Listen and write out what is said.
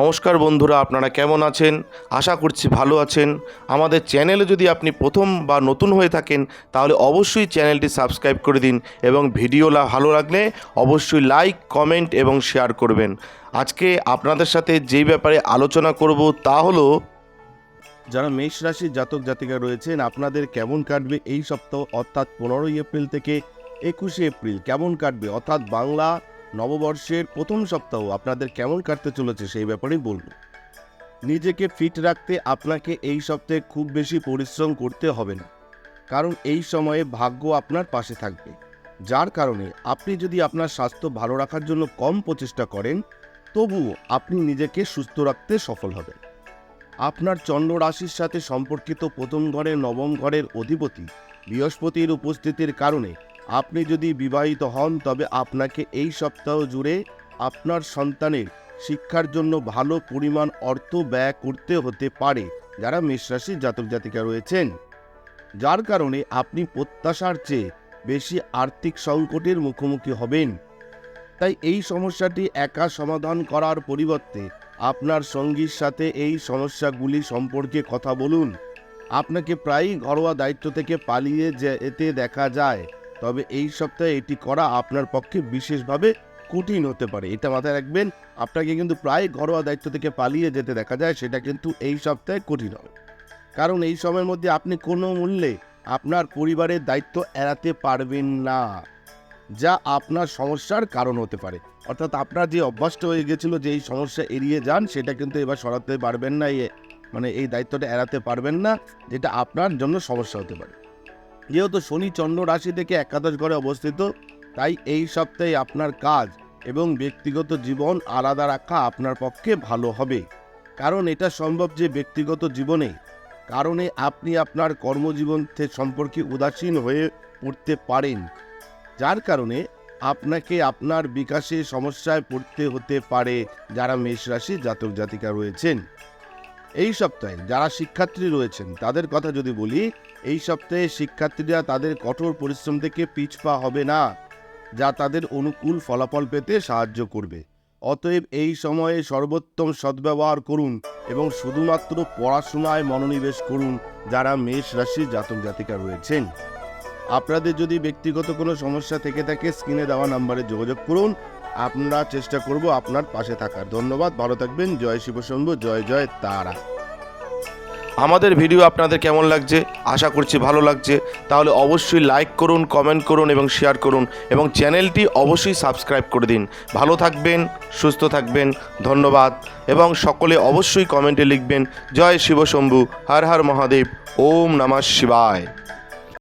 নমস্কার বন্ধুরা, আপনারা কেমন আছেন? আশা করছি ভালো আছেন। আমাদের চ্যানেলে যদি আপনি প্রথম বা নতুন হয়ে থাকেন, তাহলে অবশ্যই চ্যানেলটি সাবস্ক্রাইব করে দিন এবং ভিডিও ভালো লাগলে অবশ্যই লাইক, কমেন্ট এবং শেয়ার করবেন। আজকে আপনাদের সাথে যেই ব্যাপারে আলোচনা করব তা হলো, যারা মেষ রাশির জাতক জাতিকা রয়েছেন, আপনাদের কেমন কাটবে এই সপ্তাহ? অর্থাৎ পনেরোই এপ্রিল থেকে একুশে এপ্রিল কেমন কাটবে? অর্থাৎ বাংলা নববর্ষের প্রথম সপ্তাহ আপনাদের কেমন কাটতে চলেছে সেই ব্যাপারেই বলব। নিজেকে ফিট রাখতে আপনাকে এই সপ্তাহে খুব বেশি পরিশ্রম করতে হবে না। কারণ এই সময়ে ভাগ্য আপনার পাশে থাকবে। যার কারণে আপনি যদি আপনার স্বাস্থ্য ভালো রাখার জন্য কম প্রচেষ্টা করেন, তবুও আপনি নিজেকে সুস্থ রাখতে সফল হবেন। আপনার চন্দ্র রাশির সাথে সম্পর্কিত প্রথম ঘরের নবম ঘরের অধিপতি বৃহস্পতির উপস্থিতির কারণে আপনি যদি বিবাহিত হন, তবে আপনাকে এই সপ্তাহ জুড়ে আপনার সন্তানের শিক্ষার জন্য ভালো পরিমাণ অর্থ ব্যয় করতে হতে পারে। যারা মেষ রাশির জাতক জাতিকা রয়েছেন, যার কারণে আপনি প্রত্যাশার চেয়ে বেশি আর্থিক সংকটের মুখোমুখি হবেন। তাই এই সমস্যাটি একা সমাধান করার পরিবর্তে আপনার সঙ্গীর সাথে এই সমস্যাগুলি সম্পর্কে কথা বলুন। আপনাকে প্রায়ই ঘরোয়া দায়িত্ব থেকে পালিয়ে যেতে দেখা যায়। তবে এই সপ্তাহে এটি করা আপনার পক্ষে বিশেষভাবে কঠিন হতে পারে। এটা মাথায় রাখবেন, আপনাকে কিন্তু প্রায় ঘরোয়া দায়িত্ব থেকে পালিয়ে যেতে দেখা যায়, সেটা কিন্তু এই সপ্তাহে কঠিন হবে। কারণ এই সময়ের মধ্যে আপনি কোনো মূল্যে আপনার পরিবারের দায়িত্ব এড়াতে পারবেন না, যা আপনার সমস্যার কারণ হতে পারে। অর্থাৎ আপনার যে অভ্যাসটা হয়ে গেছিল, যে এই সমস্যা এড়িয়ে যান, সেটা কিন্তু এবার সরাতে পারবেন না মানে এই দায়িত্বটা এড়াতে পারবেন না, যেটা আপনার জন্য সমস্যা হতে পারে। যেহেতু শনি চন্দ্র রাশি থেকে একাদশ ঘরে অবস্থিত, তাই এই সপ্তাহে আপনার কাজ এবং ব্যক্তিগত জীবন আলাদা রাখা আপনার পক্ষে ভালো হবে। কারণ এটা সম্ভব যে ব্যক্তিগত জীবনে, কারণে আপনি আপনার কর্মজীবন সম্পর্কে উদাসীন হয়ে পড়তে পারেন। যার কারণে আপনাকে আপনার বিকাশে সমস্যায় পড়তে হতে পারে যারা মেষ রাশি জাতক জাতিকা রয়েছেন। এই সপ্তাহে যারা শিক্ষার্থী রয়েছেন, তাদের কথা যদি বলি, এই সপ্তাহে শিক্ষার্থীরা তাদের কঠোর পরিশ্রম থেকে পিছপা হবে না, যা তাদের অনুকূল ফলাফল পেতে সাহায্য করবে। অতএব এই সময়ে সর্বোত্তম সদ্ব্যবহার করুন এবং শুধুমাত্র পড়াশোনায় মনোনিবেশ করুন, যারা মেষ রাশি জাতক জাতিকা রয়েছেন। আপনাদের যদি ব্যক্তিগত কোনো সমস্যা থেকে থাকে, স্ক্রিনে দেওয়া নাম্বারে যোগাযোগ করুন। আমরা চেষ্টা করব আপনার পাশে থাকার। ধন্যবাদ, ভালো থাকবেন। জয় শিবশম্ভু, জয় জয় তারা। আমাদের ভিডিও আপনাদের কেমন লাগছে? আশা করছি ভালো লাগছে। তাহলে অবশ্যই লাইক করুন কমেন্ট করুন এবং শেয়ার করুন এবং চ্যানেলটি অবশ্যই সাবস্ক্রাইব করে দিন। ভালো থাকবেন, সুস্থ থাকবেন, ধন্যবাদ এবং সকলে অবশ্যই কমেন্টে লিখবেন, জয় শিবশম্ভু, হর হর মহাদেব, ওম নমঃ শিবায়।